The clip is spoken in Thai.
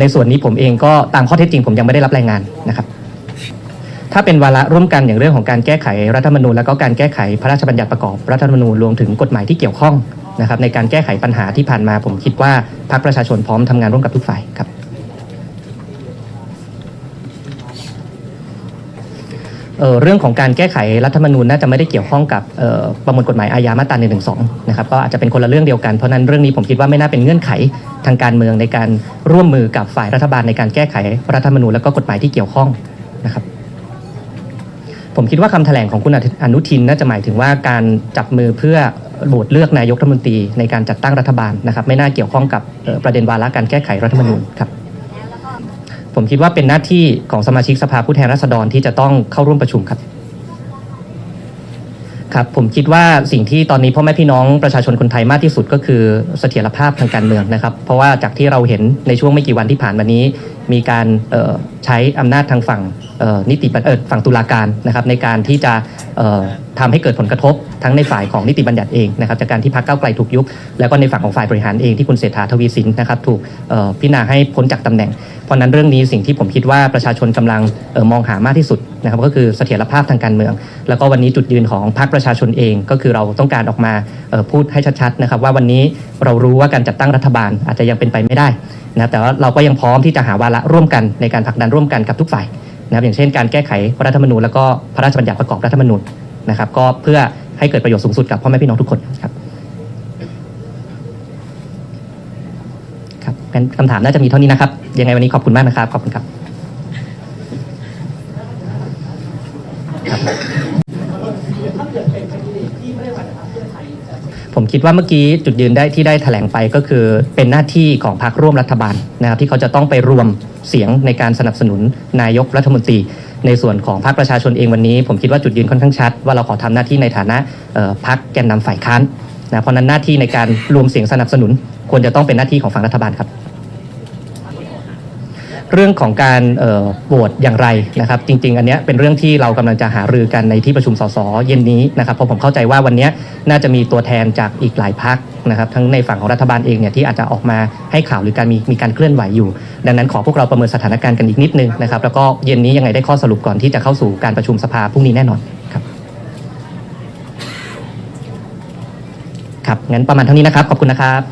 ในส่วนนี้ผมเองก็ตามข้อเท็จจริง ผมยังไม่ได้รับรายงานนะครับ ถ้าเป็นวาระร่วมกันอย่างเรื่องของการแก้ไขรัฐธรรมนูญแล้วก็การแก้ไขพระราชบัญญัติประกอบรัฐธรรมนูญรวมถึงกฎหมายที่เกี่ยวข้องนะครับในการแก้ไขปัญหาที่ผ่านมาผมคิดว่าพรรคประชาชนพร้อมทำงานร่วมกับทุกฝ่ายครับ เเรื่องของการแก้ไขรัฐธรรมนูญน่าจะไม่ได้เกี่ยวข้องกับประมวลกฎหมายอาญามาตรา1นึนะครับก็อาจจะเป็นคนละเรื่องเดียวกันเพราะนั้นเรื่องนี้ผมคิดว่าไม่น่าเป็นเงื่อนไขทางการเมืองในการร่วมมือกับฝ่ายรัฐบาลในการแก้ไขรัฐธรรมนูญแล้วก็กฎหมายที่เกี่ยวข้องนะครับผมคิดว่าคำแถลงของคุณอนุทินน่าจะหมายถึงว่าการจับมือเพื่อโหวตเลือกนายกรัฐมนตรีในการจัดตั้งรัฐบาลนะครับไม่น่าเกี่ยวข้องกับประเด็นวาระการแก้ไขรัฐธรรมนูญครับ ผมคิดว่าเป็นหน้าที่ของสมาชิกสภาผู้แทนราษฎรที่จะต้องเข้าร่วมประชุมครับ ครับผมคิดว่าสิ่งที่ตอนนี้พ่อแม่พี่น้องประชาชนคนไทยมากที่สุดก็คือเสถียรภาพทางการเมืองนะครับ เพราะว่าจากที่เราเห็นในช่วงไม่กี่วันที่ผ่านมานี้ มีการใช้อำนาจทางฝั่งนิติบัญเอ่อฝั่งตุลาการนะครับในการที่จะเอ่อทำให้เกิดผลกระทบทั้งในฝ่ายของนิติบัญญัติเองนะครับจากการที่พรรคก้าวไกลถูกยุบแล้วก็ในฝั่งของฝ่ายบริหารเองที่คุณเศรษฐาทวีสินนะครับถูกพิจารณาให้พ้นจากตำแหน่ง เพราะนั้นเรื่องนี้สิ่งที่ผมคิดว่าประชาชนกำลังออมองหามากที่สุด นะครับก็คือเสถียรภาพทางการเมือง แล้วก็วันนี้จุดยืนของพรรคประชาชนเอง ก็คือเราต้องการออกมาพูดให้ชัดๆนะครับว่าวันนี้เรารู้ว่าการจัดตั้งรัฐบาลอาจจะยังเป็นไปไม่ได้นะครับแต่ว่าเราก็ยังพร้อมที่จะหาวาระร่วมกันในการผลักดันร่วมกันกับทุกฝ่ายนะครับอย่างเช่นการแก้ไขรัฐธรรมนูญแล้วก็พระราชบัญญัติประกอบรัฐธรรมนูญนะครับก็เพื่อให้เกิดประโยชน์สูงสุดกับพ่อแม่พี่น้องทุกคนครับครับคำถามน่าจะมีเท่านี้นะครับ ยังไงวันนี้ขอบคุณมากนะครับ ขอบคุณครับ ผมคิดว่าเมื่อกี้จุดยืนได้ที่ได้แถลงไปก็คือเป็นหน้าที่ของพรรคร่วมรัฐบาลนะครับที่เขาจะต้องไปรวมเสียงในการสนับสนุนนายกรัฐมนตรี ในส่วนของพรรคประชาชนเองวันนี้ ผมคิดว่าจุดยืนค่อนข้างชัด ว่าเราขอทำหน้าที่ในฐานะพรรคแกนนำฝ่ายค้านนะเพราะนั้นหน้าที่ในการรวมเสียงสนับสนุน ควรจะต้องเป็นหน้าที่ของฝั่งรัฐบาลครับ เรื่องของการโหวตอย่างไรนะครับ จริง ๆ อันนี้เป็นเรื่องที่เรากำลังจะหารือกันในที่ประชุมสสเย็นนี้นะครับเพราะผมเข้าใจว่าวันนี้น่าจะมีตัวแทนจากอีกหลายพักนะครับ ทั้งในฝั่งของรัฐบาลเองเนี่ยที่อาจจะออกมาให้ข่าวหรือการมีมีการเคลื่อนไหวอยู่ ดังนั้นขอพวกเราประเมินสถานการณ์กันอีกนิดนึงนะครับแล้วก็เย็นนี้ยังไงได้ข้อสรุปก่อนที่จะเข้าสู่การประชุมสภาพรุ่งนี้แน่นอนครับครับงั้นประมาณเท่านี้นะครับขอบคุณนะครับ